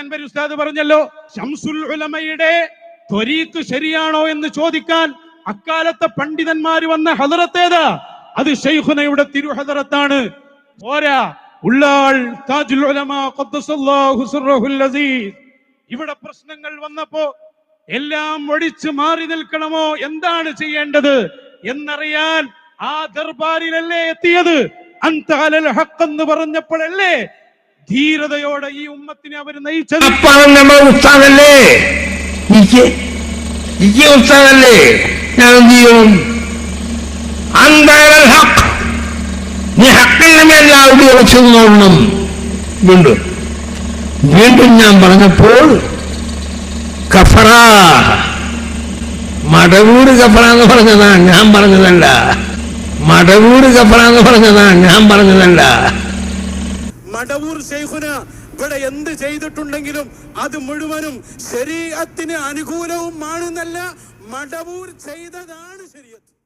അൻവർ ഉസ്താദ് പറഞ്ഞല്ലോ ഷംസുൽ ഉലമയുടെ ത്വരീക്ക് ശരിയാണോ എന്ന് ചോദിക്കാൻ അക്കാലത്തെ പണ്ഡിതന്മാർ വന്ന ഹദറത്തേതാ അത് ഷെയ്ഖുനയുടെ തിരുഹദറത്താണ് പോരാ ഉള്ളാൾ ഉലമ അസീസ് ഇവിടെ പ്രശ്നങ്ങൾ വന്നപ്പോ എല്ലാം ഒഴിച്ചു മാറി നിൽക്കണമോ? എന്താണ് ചെയ്യേണ്ടത്? എന്നറിയാൻ ആ ദർബാരിലല്ലേ എത്തിയത്? അന്തലൽ ഹക്കെന്ന് പറഞ്ഞപ്പോഴല്ലേ ധീരതയോടെ ഈ ഉമ്മത്തിനെ അവർ നയിച്ചത് അപ്പാണ് നമ്മുടെ ഉസ്താദല്ലേ ഉസ്താദല്ലേ ഞാൻ എന്ത് ചെയ്യും? നീ ഹക്കിന്റെ മേലാവിടെ ഉറച്ചു നോക്കണം. വീണ്ടും. വീണ്ടും ഞാൻ പറഞ്ഞപ്പോൾ കഫറ. മടവൂര് കഫറ എന്ന് പറഞ്ഞതാ ഞാൻ പറഞ്ഞതല്ല. മടവൂര് കഫറ എന്ന് പറഞ്ഞതാ ഞാൻ പറഞ്ഞതല്ല. മടവൂർ ശൈഖുന ഇവിടെ എന്ത് ചെയ്തിട്ടുണ്ടെങ്കിലും അത് മുഴുവനും ശരീരത്തിന് അനുകൂലവുമാണെന്നല്ല മടവൂർ ചെയ്തതാണ് ശരീരത്ത്